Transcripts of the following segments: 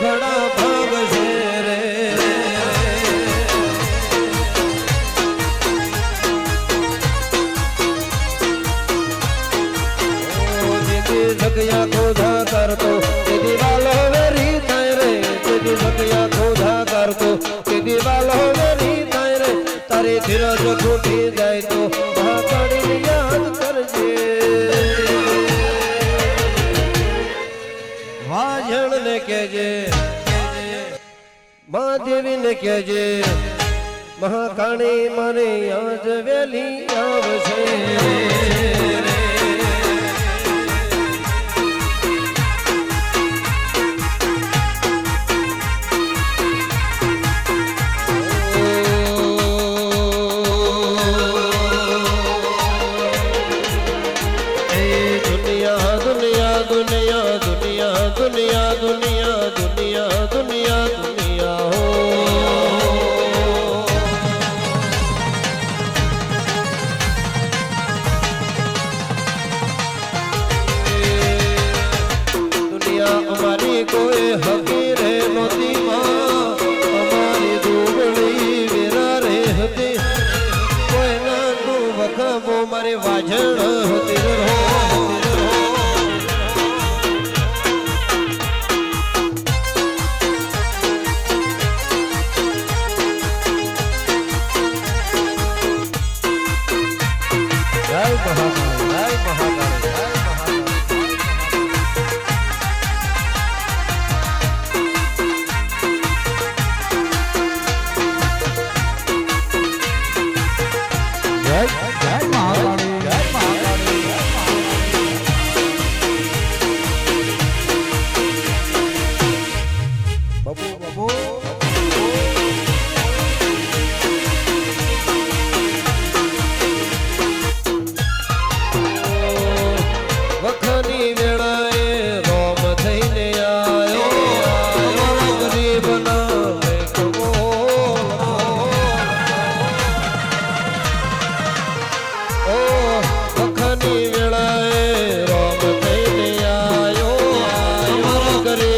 દુખડા ભાગ છે રે. જગ્યા ખોધા કરતો, તે હવે રી. થાય રે દીદી જગ્યા ખોધા કરતો, તે હવે રી થાય રે. તારી ધીરજ ખૂટી જાય તો યાદ કરજે. વાજણ ને કેજે મહાદેવી ને કેજે મહાકાણી મારે આજ વેલી આવશે.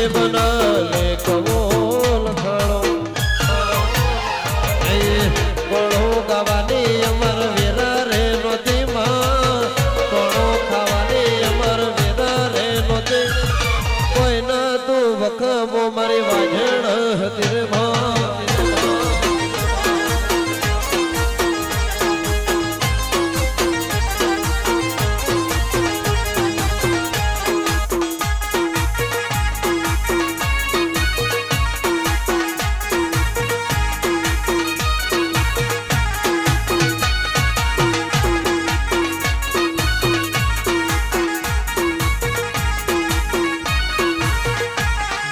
બનલે કમોલ ખાણો એ કોણો ગાવાની અમર વેરા રે નોતી માં કોણો ખાવાની અમર વેરા રે નોતી કોઈ ના મારી વાજણ હતી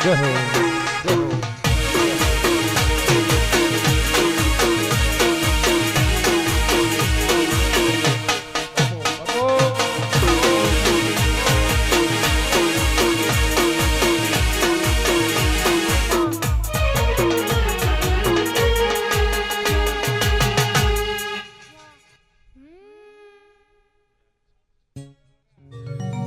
任。